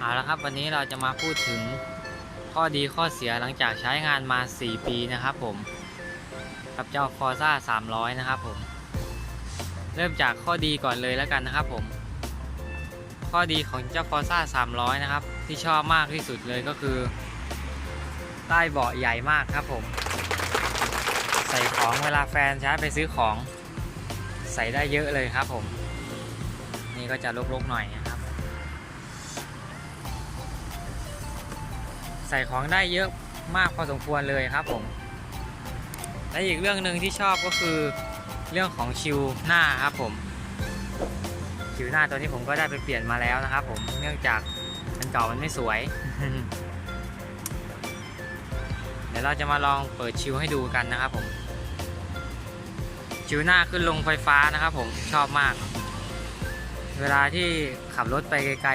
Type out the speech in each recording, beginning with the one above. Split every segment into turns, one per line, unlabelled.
เอาละครับวันนี้เราจะมาพูดถึงข้อดีข้อเสียหลังจากใช้งานมา 4 ปีนะครับผม กับเจ้า Forza 300 นะครับผม เริ่มจากข้อดีก่อนเลยแล้วกันนะครับผม ข้อดีของเจ้า Forza 300 นะครับ ที่ชอบมากที่สุดเลยก็คือ ใต้เบาะใหญ่มากครับผม ใส่ของเวลาแฟนใช้ไปซื้อของ ใส่ได้เยอะเลยครับผม นี่ก็จะลกๆหน่อยนะครับ ใส่ของได้เยอะมากพอสมควรเลยครับผมและอีกเรื่องหนึ่งที่ชอบก็คือเรื่องของชิวหน้าครับผม ชิวหน้าตัวนี้ผมก็ได้ไปเปลี่ยนมาแล้วนะครับผมเนื่องจากมันเก่ามันไม่สวย เดี๋ยวเราจะมาลองเปิดชิวให้ดูกันนะครับผม ชิวหน้าขึ้นลงไฟฟ้านะครับผมชอบมาก เวลาที่ขับรถไปไกล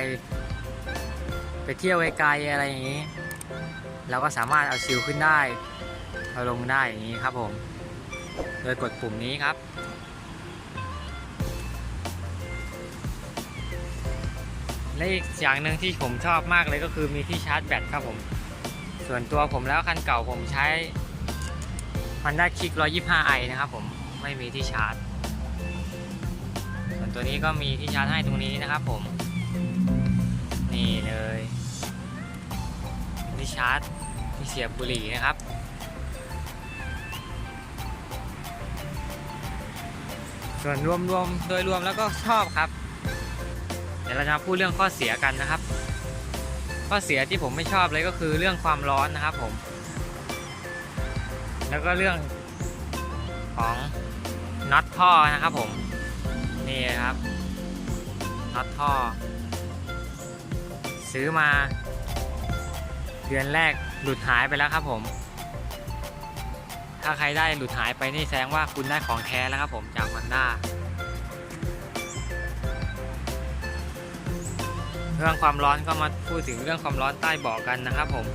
ๆ ไปเที่ยวไกลๆอะไรอย่างนี้ เราก็สามารถเอาชิวขึ้นได้เอาลงได้อย่างนี้ครับผม โดยกดปุ่มนี้ครับ และอีกอย่างหนึ่งที่ผมชอบมากเลยก็คือมีที่ชาร์จแบตครับผม ส่วนตัวผมแล้วคันเก่าผมใช้ Honda Kick 125i นะครับผมไม่มีที่ชาร์จ ส่วนตัวนี้ก็มีที่ชาร์จให้ตรงนี้นะครับผม นี่เลยที่ชาร์จ เสียบบุหรี่นะครับ ส่วนรวมๆโดยรวมแล้วก็ชอบครับ เดี๋ยวเราจะมาพูดเรื่องข้อเสียกันนะครับ ข้อเสียที่ผมไม่ชอบเลยก็คือเรื่องความร้อนนะครับผม แล้วก็เรื่องของน็อตท่อนะครับผม นี่ครับน็อตท่อ ซื้อมาเดือนแรก หลุดหายไปแล้วครับผม ถ้าใครได้หลุดหายไปนี่แสดงว่าคุณได้ของแท้แล้วครับผมจาก Honda เรื่องความร้อนก็มาพูดถึงเรื่องความร้อนใต้เบาะกันนะครับผม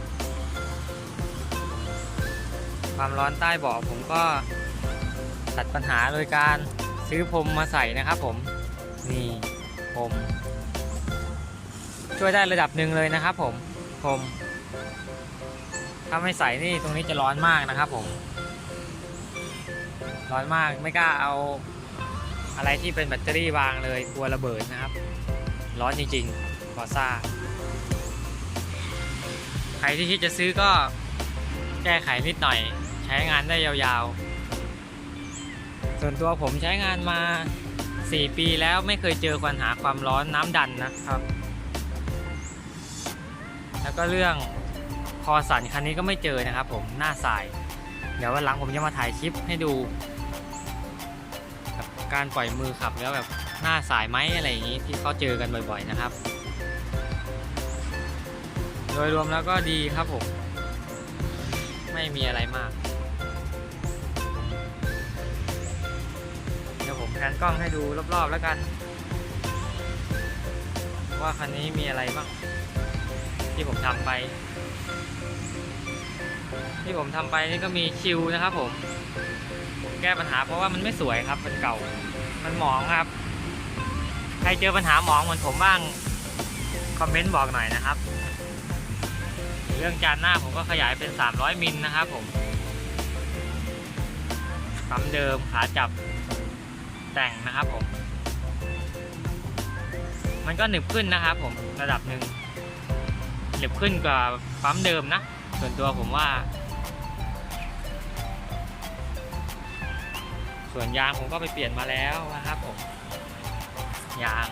ความร้อนใต้เบาะผมก็ตัดปัญหาโดยการซื้อพรมมาใส่นะครับผม นี่พรมช่วยได้ระดับหนึ่งเลยนะครับผมพรม ถ้าไม่ใส่นี่ตรงนี้จะร้อนมากนะครับผมร้อนมากไม่กล้าเอาอะไรที่เป็นแบตเตอรี่วางเลยกลัวระเบิดนะครับ ร้อนจริงๆฟอซ่าใครที่คิดจะซื้อก็แก้ไขนิดหน่อย ใช้งานได้ยาวๆ ส่วนตัวผมใช้งานมา 4 ปีแล้วไม่เคยเจอปัญหาความร้อนน้ำดันนะครับ แล้วก็เรื่อง คอสั่นคันนี้ก็ไม่เจอนะครับผมหน้าสาย เดี๋ยววันหลังผมจะมาถ่ายคลิปให้ดูกับการปล่อยมือขับแล้วแบบหน้าสายไหมอะไรอย่างนี้ที่เขาเจอกันบ่อยๆนะครับ โดยรวมแล้วก็ดีครับผม ไม่มีอะไรมาก เดี๋ยวผมแพนกล้องให้ดูรอบๆแล้วกัน ว่าคันนี้มีอะไรบ้างที่ผมทำไป ที่ผมทำไปนี่ก็มีชิวนะครับ ผม แก้ปัญหาเพราะว่ามันไม่สวยครับมันเก่า มันหมองครับ ใครเจอปัญหาหมองเหมือนผมบ้างคอมเมนต์บอกหน่อยนะครับ เรื่องจานหน้าผมก็ขยายเป็น 300 มิลนะครับ ผมปั๊มเดิมขาจับแต่งนะครับผม มันก็หนึบขึ้นนะครับ ผมระดับหนึ่งหนึบขึ้นกว่าปั๊มเดิมนะ ส่วนตัวผมว่า ส่วนยางผมก็ไปเปลี่ยนมาแล้วนะครับผมยาง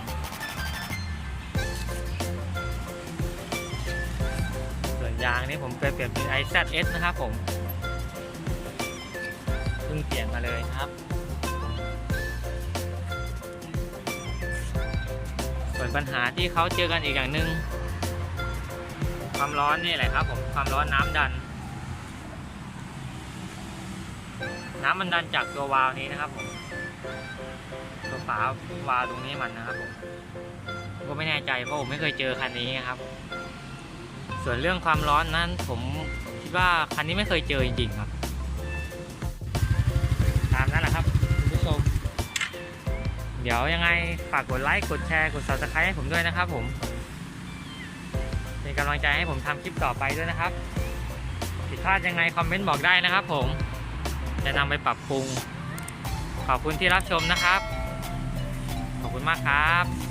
ส่วนยางนี่ผมไปเปลี่ยนเป็น IZS นะครับผมเพิ่งเปลี่ยนมาเลยครับ ส่วนปัญหาที่เขาเจอกันอีกอย่างหนึ่งความร้อนนี่แหละครับผมความร้อนน้ำดัน น้ำมันดันจากตัววาล์วนี้นะครับผมตัวฝาวาล์วตรงนี้มันนะครับผมก็ไม่แน่ใจเพราะผมไม่เคยเจอคันนี้ครับ ส่วนเรื่องความร้อนนั้นผมคิดว่าคันนี้ไม่เคยเจอจริงๆครับตามนั้นแหละครับคุณผู้ชม เดี๋ยวยังไงฝากกดไลค์กดแชร์กด subscribe ให้ผมด้วยนะครับผมเป็นกำลังใจให้ผมทำคลิปต่อไปด้วยนะครับผิดพลาดยังไงคอมเมนต์บอกได้นะครับผม จะนำไปปรับปรุง ขอบคุณที่รับชมนะครับ ขอบคุณมากครับ